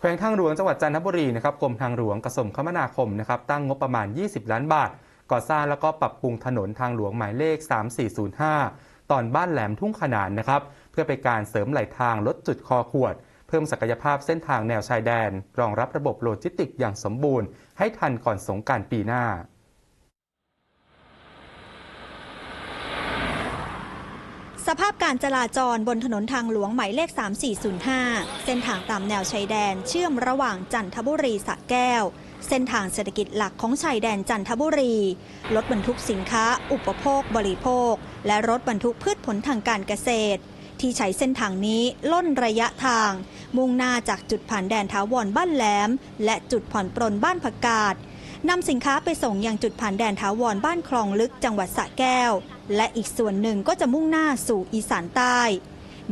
แขวงทางหลวงจังหวัดจันทบุรีนะครับกรมทางหลวงกระทรวงคมนาคมนะครับตั้งงบประมาณ 20 ล้านบาท ก่อสร้างแล้วก็ปรับปรุงถนนทางหลวงหมายเลข 3405 ตอนบ้านแหลมทุ่งขนานนะครับเพื่อเป็นการเสริมไหลทางลดจุดคอขวด เพิ่มศักยภาพเส้นทางแนวชายแดน รองรับระบบโลจิสติกอย่างสมบูรณ์ ให้ทันก่อนสงการปีหน้า สภาพการจราจรบนถนนทางหลวงหมายเลข 3405 เส้นทางตามแนวชายแดนเชื่อมระหว่างจันทบุรีสระแก้ว เส้นทางเศรษฐกิจหลักของชายแดนจันทบุรี รถบรรทุกสินค้า อุปโภค บริโภค และรถบรรทุกพืชผลทางการเกษตร ที่ใช้เส้นทางนี้ล่นระยะทาง มุ่งหน้าจากจุดผ่านแดนท้าวรบ้านแหลม และจุดผ่อนปรนบ้านผักกาด นำสินค้าไปส่งยังจุดผ่านแดนทาวรบ้านคลองลึกจังหวัดสระแก้ว และอีกส่วนหนึ่งก็จะมุ่งหน้าสู่อีสานใต้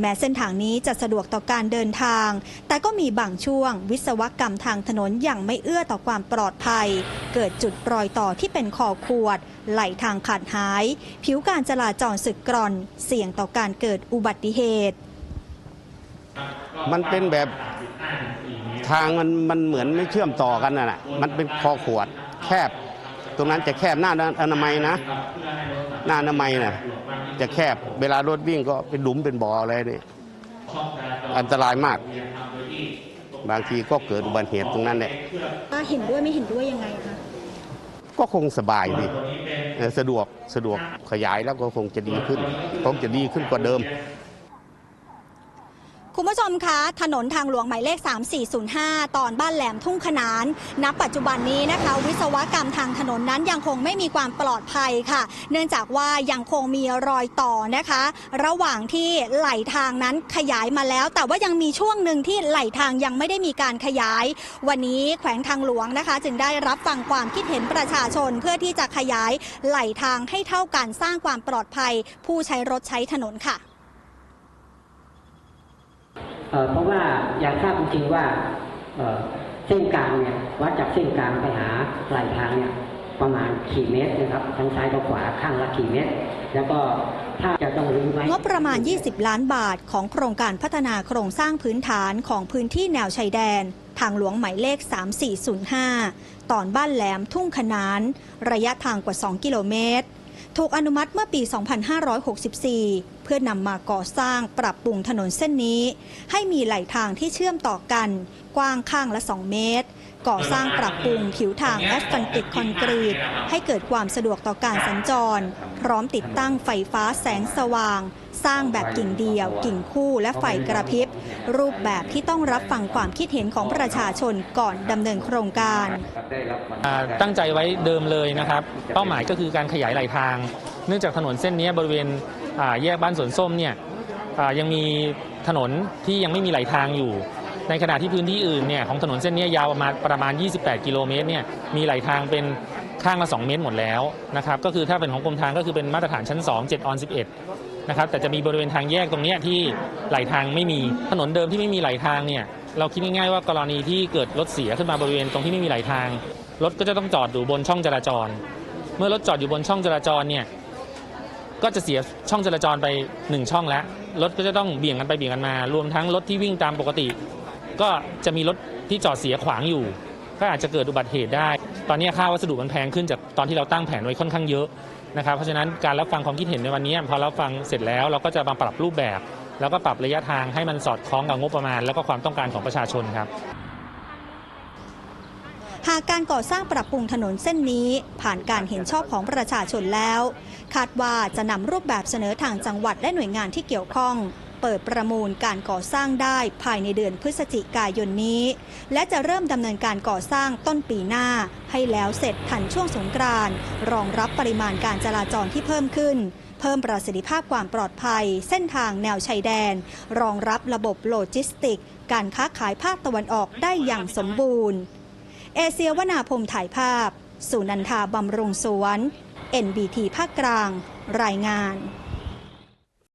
แม้เส้นทางนี้จะสะดวกต่อการเดินทาง แต่ก็มีบางช่วง วิศวกรรมทางถนนอย่างไม่เอื้อต่อความปลอดภัย เกิดจุดรอยต่อที่เป็นคอขวด ไหลทางขาดหาย ผิวการจราจรสึกกร่อน เสี่ยงต่อการเกิดอุบัติเหตุ มันเป็นแบบ ทางมันมันเหมือนไม่เชื่อมต่อกันน่ะนะมันเป็นคอขวดแคบ ตรงนั้นจะแคบหน้าอนามัยนะ หน้าอนามัยน่ะจะแคบเวลารถวิ่งก็เป็นหลุมเป็นบ่ออะไรนี่อันตรายมาก บางทีก็เกิดอุบัติเหตุตรงนั้นแหละเห็นด้วยไม่เห็นด้วยยังไงคะก็คงสบายดีเออสะดวกสะดวกขยายแล้วก็คงจะดีขึ้นคงจะดีขึ้นกว่าเดิม คุณผู้ชมคะ ถนนทางหลวงหมายเลข 3405 ตอนบ้านแหลมทุ่งขนาน ณ ปัจจุบันนี้นะคะ วิศวกรรมทางถนนนั้นยังคงไม่มีความปลอดภัยค่ะ เนื่องจากว่ายังคงมีรอยต่อนะคะ ระหว่างที่ไหลทางนั้นขยายมาแล้ว แต่ว่ายังมีช่วงหนึ่งที่ไหลทางยังไม่ได้มีการขยาย วันนี้แขวงทางหลวงนะคะ จึงได้รับฟังความคิดเห็นประชาชนเพื่อที่จะขยายไหลทางให้เท่ากันสร้างความปลอดภัย ผู้ใช้รถใช้ถนนค่ะ เพราะว่าอยากทราบจริงๆว่าเส้นกลางเนี่ยวัดจากเส้นกลางไปหาปลายทางเนี่ยประมาณกี่เมตรนะครับทั้งซ้ายกับขวาข้างละกี่เมตร แล้วก็ถ้าจะต้องรู้ไว้งบประมาณ 20 ล้านบาทของโครงการพัฒนาโครงสร้างพื้นฐานของพื้นที่แนวชายแดน ทางหลวงหมายเลข 3405 ตอนบ้านแหลมทุ่งขนาน ระยะทางกว่า 2 กิโลเมตร ถูกอนุมัติเมื่อปี 2564 เพื่อนำมาก่อสร้างปรับปรุงถนนเส้นนี้ ให้มีไหลทางที่เชื่อมต่อกัน กว้างข้างละ 2 เมตร ก่อสร้างปรับปรุงผิวทางแอสฟันติกคอนกรีต ให้เกิดความสะดวกต่อการสัญจร พร้อมติดตั้งไฟฟ้าแสงสว่าง สร้างแบบกิ่งเดียว กิ่งคู่และไฟกระพริบ รูปแบบที่ต้องรับฟังความคิดเห็นของประชาชนก่อนดำเนินโครงการ ตั้งใจไว้เดิมเลยนะครับ เป้าหมายก็คือการขยายไหลทาง เนื่องจากถนนเส้นนี้บริเวณแยกบ้านสวนส้มเนี่ยยังมีถนนที่ยังไม่มีไหลทางอยู่ ในขณะที่พื้นที่อื่นเนี่ยของถนนเส้นนี้ยาวประมาณประมาณ 28 กิโลเมตรเนี่ยมีไหลทางเป็นข้างละ 2 เมตรหมดแล้วนะครับก็คือถ้าเป็นของกรมทางก็คือเป็นมาตรฐานชั้น 2 7ออน11นะครับแต่จะมีบริเวณทางแยกตรงนี้ที่ไหลทางไม่มีถนนเดิมที่ไม่มีไหลทางเนี่ยเราคิดง่ายๆว่ากรณีที่เกิดรถเสียขึ้นมาบริเวณตรงที่ไม่มีไหลทาง รถก็จะต้องจอดอยู่บนช่องจราจร เมื่อรถจอดอยู่บนช่องจราจรเนี่ยก็จะเสียช่องจราจรไปหนึ่งช่องแล้วรถก็จะต้องเบี่ยงกันไปเบี่ยงกันมา รวมทั้งรถที่วิ่งตามปกติ ก็จะมีรถที่จอดเสียขวางอยู่ ก็อาจจะเกิดอุบัติเหตุได้ ตอนนี้ค่าวัสดุมันแพงขึ้นจากตอนที่เราตั้งแผนไว้ค่อนข้างเยอะนะครับเพราะฉะนั้นการรับฟังความคิดเห็นในวันนี้พอรับฟังเสร็จแล้วเราก็จะมาปรับรูปแบบ แล้วก็ปรับระยะทางให้มันสอดคล้องกับงบประมาณ แล้วก็ความต้องการของประชาชนครับหากการก่อสร้างปรับปรุงถนนเส้นนี้ ผ่านการเห็นชอบของประชาชนแล้ว คาดว่าจะนำรูปแบบเสนอทางจังหวัดและหน่วยงานที่เกี่ยวข้อง เปิดประมูลการก่อสร้างได้ภายในเดือนพฤศจิกายนนี้ และจะเริ่มดำเนินการก่อสร้างต้นปีหน้า ให้แล้วเสร็จทันช่วงสงกรานต์รองรับปริมาณการจราจรที่เพิ่มขึ้น เพิ่มประสิทธิภาพความปลอดภัย เส้นทางแนวชายแดน รองรับระบบโลจิสติก การค้าขายภาคตะวันออกได้อย่างสมบูรณ์ เอเชียวนาพมถ่ายภาพ สุนันทาบำรุงสวน NBT ภาคกลาง รายงาน